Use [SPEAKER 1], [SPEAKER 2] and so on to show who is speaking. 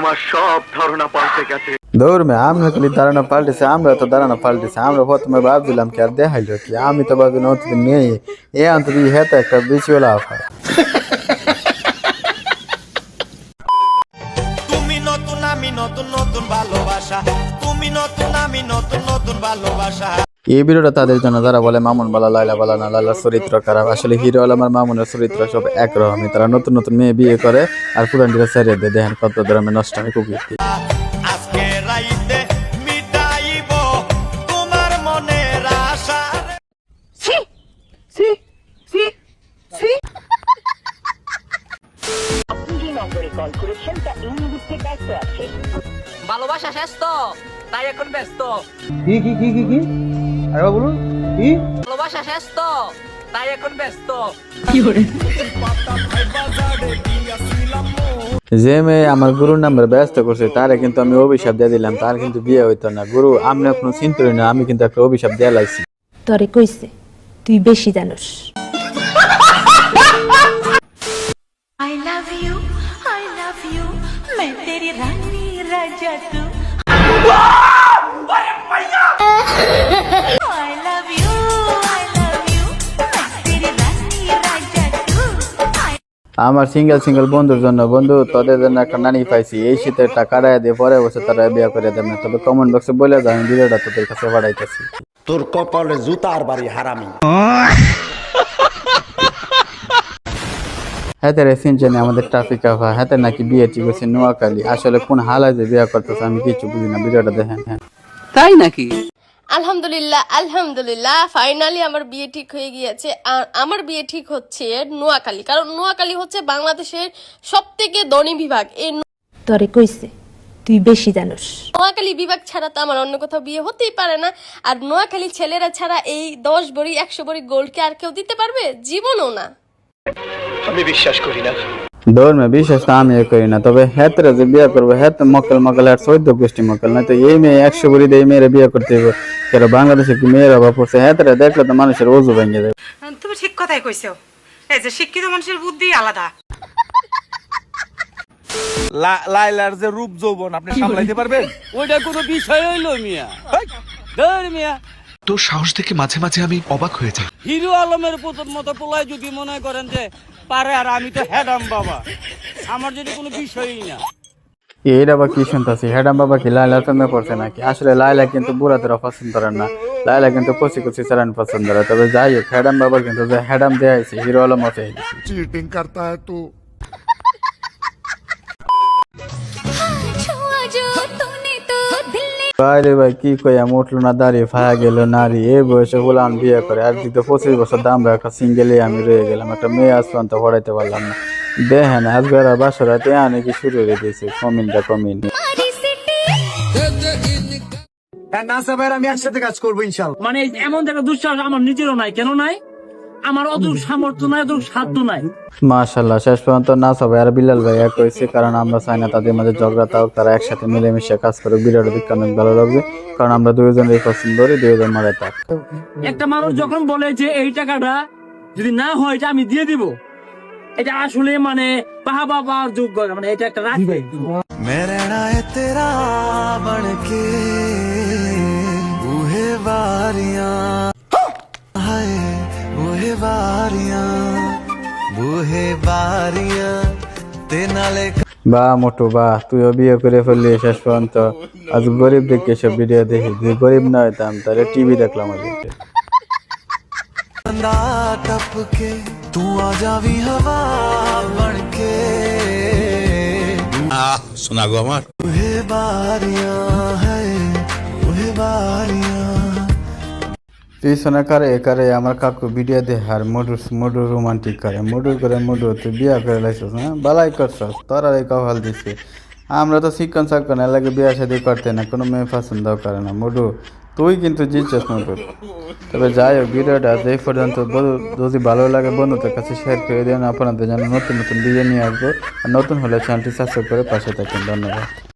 [SPEAKER 1] আমার সব ধারণা পাল্টে গেছে।
[SPEAKER 2] দৌড় মে আমি খালি দাঁড়ানো পাল্টেছে আমরা তো দাঁড়ানো পাল্টেছে। আমরা প্রথমে ভাবছিলাম কি আর দেখাইলো কি? আমি তো ভাবি নতুন মেয়ে এ অন্তত হ্যাঁ একটা বিচিওলা আফা
[SPEAKER 3] তুমি নতুন আমি নতুন নতুন ভালোবাসা। তুমি নতুন আমি নতুন নতুন ভালোবাসা।
[SPEAKER 2] এই ভিডিওটা তাদের জন্য যারা বলে মামুন বালা লাইলা বালা না লাইলার চরিত্র খারাপ আসলে হিরো আলমার মামুনের চরিত্র সব একরকমই। তারা নতুন নতুন মেয়ে বিয়ে করে আর পুরানটিকে ছেড়ে দেয়। দেখেন কত ধরনের নষ্ট আমি
[SPEAKER 4] আছে
[SPEAKER 5] ভালোবাসা শেষ তো তাই এখন ব্যস্ত।
[SPEAKER 6] কি কি কি কি কি? বলুন কি?
[SPEAKER 5] ভালোবাসা শেষ তো তাই এখন ব্যস্ত। কি করে?
[SPEAKER 2] যে মেয়ে আমার গুরুর নাম্বার ব্যস্ত করছে তারে কিন্তু আমি অভিশাপ দিয়ে দিলাম তার কিন্তু বিয়ে হইতো না। গুরু আমি এখনও চিন্তা না আমি কিন্তু একটা অভিশাপ দিয়ে লাগছি
[SPEAKER 7] তরে কইছে তুই বেশি জানোস।
[SPEAKER 2] আমার সিঙ্গেল সিঙ্গেল বন্ধুর জন্য বন্ধু তোদের জন্য একটা নানি পাইছি। এই শীতের টাকা রায় দিয়ে পরে বসে তারা বিয়ে করে দেবে না। তবে কমেন্ট বক্সে বলে দাও আমি ভিডিওটা তোদের কাছে পাঠাইতেছি।
[SPEAKER 3] তোর কপালে জুতার বাড়ি হারামি।
[SPEAKER 2] হাতে রে সিনচেনে আমাদের ট্রাফিক আফা হাতে নাকি বিয়ে ঠিক হচ্ছে নোয়াখালী। আসলে কোন হালায় যে বিয়ে করতেছে আমি কিছু বুঝি না ভিডিওটা দেখেন। হ্যাঁ
[SPEAKER 5] তাই নাকি?
[SPEAKER 8] আলহামদুলিল্লাহ আলহামদুলিল্লাহ ফাইনালি আমার বিয়ে ঠিক হয়ে গিয়েছে। আর আমার বিয়ে ঠিক হচ্ছে নোয়াখালী কারণ নোয়াখালী হচ্ছে বাংলাদেশের সব থেকে ধনী বিভাগ। এই
[SPEAKER 7] তরে কইছে তুই বেশি জানোস।
[SPEAKER 8] নোয়াখালী বিভাগ ছাড়া তো আমার অন্য কোথাও বিয়ে হতেই পারে না। আর নোয়াখালী ছেলেরা ছাড়া এই দশ বড়ি একশো বড়ি গোল্ডকে আর কেউ দিতে পারবে? জীবনও না।
[SPEAKER 1] আমি বিশ্বাস করি না।
[SPEAKER 2] দৌড় মে বিশেষ তো আমি এ করি না তবে হেতরে যে বিয়ে করব হেত মক্কেল মক্কেল আর চৌদ্দ গোষ্ঠী মক্কেল না তো এই মেয়ে একশো বুড়ি দিয়ে মেয়েরা বিয়ে করতে হবে কেন বাংলাদেশে কি মেয়ের অভাব পড়ছে? হেতরে দেখলে তো মানুষের ওজু ভেঙে দেবে
[SPEAKER 9] তুমি ঠিক কথাই কইছো। এই যে শিক্ষিত মানুষের বুদ্ধি আলাদা।
[SPEAKER 6] লাইলার যে রূপ যৌবন আপনি সামলাইতে পারবেন?
[SPEAKER 5] ওইটা কোনো বিষয় হইল মিয়া। ধর মিয়া
[SPEAKER 10] তোর সাহস দেখে মাঝে মাঝে আমি অবাক হয়ে যাই।
[SPEAKER 5] হিরো আলমের প্রথম মতো পোলায় যদি মনে করেন যে পারে আর আমি তো হ্যাডাম বাবা আমার যদি কোনো বিষয়ই না।
[SPEAKER 2] এর আবার কি শুনতেছি? হ্যাডাম বাবা কি লাইলার প্রেমে পড়ছে নাকি? আসলে লাইলা কিন্তু বুড়াদেরও পছন্দ করে না। লাইলা কিন্তু কচি কচি চালান পছন্দ করে। তবে যাই হোক হ্যাডাম বাবা কিন্তু যে হ্যাডাম দেয়া হয়েছে হিরো আলম হতে
[SPEAKER 10] চিটিং করতা হ্যায়
[SPEAKER 2] ভাইরে ভাই কি কইয়া উঠল না দাঁড়িয়ে ফায়া গেল নারী। এই বয়সে হলাম বিয়ে করে আর দিকে পঁচিশ বছর দাম রাখা সিঙ্গেলে আমি রয়ে গেলাম একটা মেয়ে আসলাম তো হরাইতে পারলাম না। দেখেন আজগার বাসর রাতে অনেকে শুরু হয়ে দিয়েছে কমিনটা কমিন।
[SPEAKER 6] হ্যাঁ, না সবাই আমি একসাথে কাজ করব ইনশাল্লাহ।
[SPEAKER 5] মানে এমন একটা দুঃসাহস আমার নিজেরও নাই কেন নাই? আমার অদূর সামর্থ্য নাই অদূর সাধ্য নাই।
[SPEAKER 2] মাশাল্লাহ শেষ পর্যন্ত না সবাই আর বিলাল ভাই এক হয়েছে কারণ আমরা চাই না তাদের মাঝে ঝগড়া তাও তারা একসাথে মিলেমিশে কাজ করুক বিরাট দিক অনেক ভালো লাগবে কারণ আমরা দুজনেরই পছন্দ করি দুজন মারে তাক
[SPEAKER 5] একটা মানুষ যখন বলে যে এই টাকাটা যদি না হয় এটা আমি দিয়ে দিব। এটা আসলে মানে বাবা যোগ্য মানে এটা একটা রাখবে
[SPEAKER 3] মেরেনা এ তেরা বনকে উহে বারিয়া।
[SPEAKER 2] বা মোটু বা তুইও বিয়ে করে ফেললি শেষ পর্যন্ত আজ গরিব দেখে সব ভিডিও দেখি যদি গরিব না হইতাম তাহলে টিভি দেখলাম আজকে
[SPEAKER 3] बंदा टप के तू आ जावी हवा बन के
[SPEAKER 10] শোনা গো আমার
[SPEAKER 3] बूहे बारियां है
[SPEAKER 2] তুই শোনা করে করে আমার কাকু ভিডিও দে আর মডু মডু রোমান্টিক করে। মডু করে মডু তুই বিয়া করে লাইছিস না বালাই করছস আর এই কপাল দিছে। আমরা তো শিক্ষণ সাক্ষণ লাগে বিয়া শাদি করতে না, কোনো মেয়ে পছন্দ করে না। মডু তুই কিন্তু জিতছিস মডু তবে যাই হোক, ভিডিওটা এই পর্যন্ত। যদি ভালো লাগে বন্ধুদের কাছে শেয়ার করে দিন আপনাদের জন্য নতুন নতুন ভিডিও নিয়ে আসব। আর নতুন হলে চ্যানেলটি সাবস্ক্রাইব করে পাশে থাকেন। ধন্যবাদ।